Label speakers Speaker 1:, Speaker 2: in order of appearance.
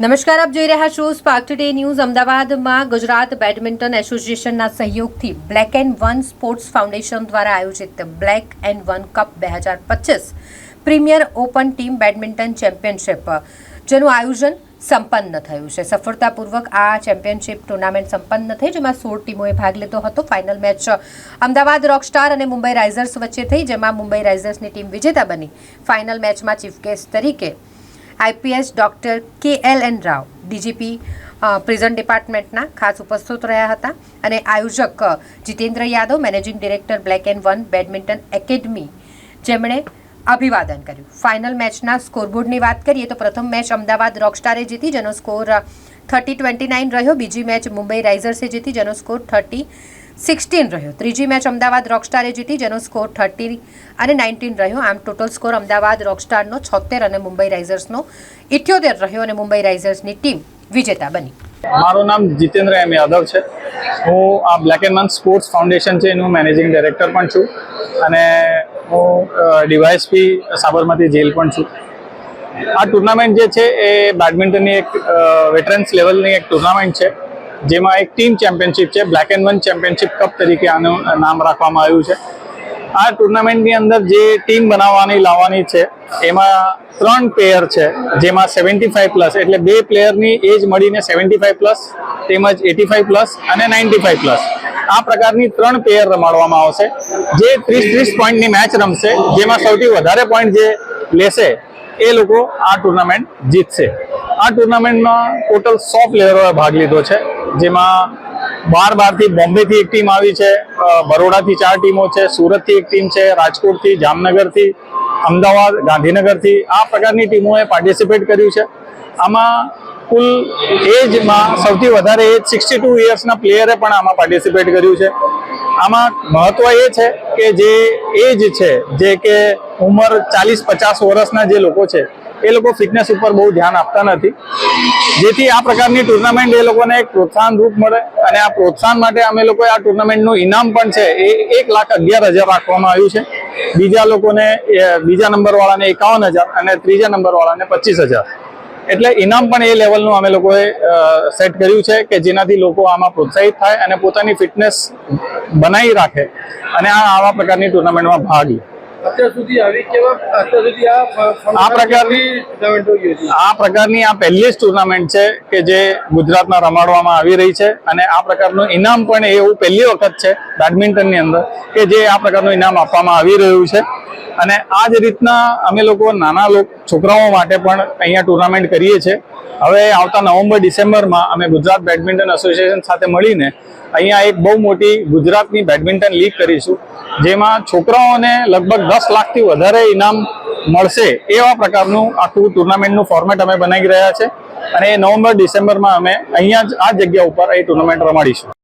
Speaker 1: નમસ્કાર, આપ જોઈ રહ્યા છો સ્પાર્ક ટુડે ન્યૂઝ અમદાવાદમાં ગુજરાત બેડમિન્ટન એસોસિએશનના સહયોગથી black and one sports foundation દ્વારા આયોજિત બ્લેક એન્ડ વન કપ બે હજાર પચીસ premier open team badminton championship જેનું આયોજન સંપન્ન થયું છે. સફળતાપૂર્વક આ ચેમ્પિયનશિપ ટુર્નામેન્ટ સંપન્ન થઈ, જેમાં સોળ ટીમોએ ભાગ લીધો હતો. ફાઇનલ મેચ અમદાવાદ રોકસ્ટાર અને મુંબઈ રાઇઝર્સ વચ્ચે થઈ, જેમાં મુંબઈ રાઇઝર્સની ટીમ વિજેતા બની. ફાઇનલ મેચમાં ચીફ ગેસ્ટ તરીકે IPS doctor K L N Rao, DGP prison ડિપાર્ટમેન્ટના ખાસ ઉપસ્થિત રહ્યા હતા. અને આયોજક Jitendra Yadav, managing director black and one badminton academy, જેમણે અભિવાદન કર્યું. ફાઇનલ મેચના સ્કોરબોર્ડની વાત કરીએ તો પ્રથમ મેચ અમદાવાદ રોકસ્ટારે જીતી, જેનો સ્કોર થર્ટી ટ્વેન્ટી નાઇન રહ્યો. બીજી મેચ મુંબઈ રાઇઝર્સે જીતી, જેનો સ્કોર થર્ટી સિક્સટીન રહ્યો. ત્રીજી મેચ અમદાવાદ રોકસ્ટારે જીતી, જેનો સ્કોર થર્ટી અને નાઇન્ટીન રહ્યો. આમ ટોટલ સ્કોર અમદાવાદ રોકસ્ટારનો છોતેર અને મુંબઈ રાઇઝર્સનો ઇઠ્યોતેર રહ્યો અને મુંબઈ રાઇઝર્સની ટીમ વિજેતા બની.
Speaker 2: મારું નામ જીતેન્દ્ર એમ યાદવ છે. હું આ black and one sports foundation છે, એનું મેનેજિંગ ડાયરેક્ટર પણ છું અને હું ડીવાયએસપી સાબરમતી જેલ પણ છું. આ ટુર્નામેન્ટ જે છે, એ બેડમિન્ટનની એક વેટરન્સ લેવલની એક ટુર્નામેન્ટ છે. જેમાં એક ટીમ ચેમ્પિયનશિપ છે black and one championship cup તરીકે આનું નામ રાખવામાં આવ્યું છે. આ ટુર્નામેન્ટની અંદર જે ટીમ બનાવવાની, લાવવાની છે, એમાં ત્રણ પ્લેયર છે, જેમાં સેવન્ટી ફાઈવ પ્લસ એટલે બે પ્લેયરની એજ મળીને સેવન્ટી ફાઈવ પ્લસ તેમજ એટી ફાઈવ પ્લસ અને નાઇન્ટી ફાઈવ પ્લસ આ પ્રકારની ત્રણ પ્લેયર રમાડવામાં આવશે, જે ત્રીસ ત્રીસ પોઈન્ટની મેચ રમશે, જેમાં સૌથી વધારે પોઈન્ટ જે લેશે, એ લોકો આ ટુર્નામેન્ટ જીતશે. આ ટુર્નામેન્ટમાં ટોટલ સો પ્લેયરોએ ભાગ લીધો છે. જેમાં બાર બારથી બોમ્બેથી એક ટીમ આવી છે બરોડાથી ચાર ટીમો છે, સુરતથી એક ટીમ છે, રાજકોટથી, જામનગરથી, અમદાવાદ, ગાંધીનગરથી, આ પ્રકારની ટીમોએ પાર્ટિસિપેટ કર્યું છે. આમાં કુલ એજમાં સૌથી વધારે એજ સિક્સટી ટુ ઇયર્સના પ્લેયરે પણ આમાં પાર્ટિસિપેટ કર્યું છે. આમાં મહત્વ એ છે કે જે એજ છે, જે કે ઉંમર ચાલીસ પચાસ વર્ષના જે લોકો છે, એ લોકો ફિટનેસ ઉપર બહુ ધ્યાન આપતા નથી. જેથી આ પ્રકારની ટુર્નામેન્ટ એ લોકોને એક પ્રોત્સાહન રૂપ મળે અને આ પ્રોત્સાહન માટે અમે લોકોએ આ ટુર્નામેન્ટનું ઇનામ પણ છે, એ એક લાખ અગિયાર હજાર રાખવામાં આવ્યું છે. બીજા લોકોને બીજા નંબર વાળાને એકાવન હજાર અને ત્રીજા નંબર વાળાને પચીસ હજાર. એટલે ઇનામ પણ એ લેવલનું અમે લોકોએ સેટ કર્યું છે કે જેનાથી લોકો આમાં પ્રોત્સાહિત થાય અને પોતાની ફિટનેસ બનાવી રાખે અને આ આવા પ્રકારની ટુર્નામેન્ટમાં ભાગ લે.
Speaker 3: અત્યાર સુધી આવી કેવા અત્યાર સુધી આ
Speaker 2: આ પ્રકારની
Speaker 3: ટુર્નામેન્ટો ગઈ
Speaker 2: આ પ્રકારની આ પહેલી જ ટુર્નામેન્ટ છે કે જે ગુજરાતમાં રમાડવામાં આવી રહી છે અને આ પ્રકારનું ઇનામ પણ એવું પહેલી વખત છે બેડમિન્ટનની અંદર કે જે આ પ્રકારનું ઇનામ આપવામાં આવી રહ્યું છે. અને આ જ રીતના અમે લોકો નાના લોક છોકરાઓ માટે પણ અહીંયા ટુર્નામેન્ટ કરીએ છીએ. હવે આવતા નવેમ્બર ડિસેમ્બરમાં અમે ગુજરાત બેડમિન્ટન એસોસિએશન સાથે મળીને અહીંયા એક બહુ મોટી ગુજરાતની બેડમિન્ટન લીગ કરીશું જેમાં છોકરાઓને લગભગ દસ લાખથી વધારે ઇનામ મળશે એવા પ્રકારનું આખું ટુર્નામેન્ટનું ફોર્મેટ અમે બનાવી રહ્યા છે. અને એ નવેમ્બર, ડિસેમ્બરમાં અમે અહીંયા જ આ જગ્યા ઉપર એ ટુર્નામેન્ટ રમાડીશું.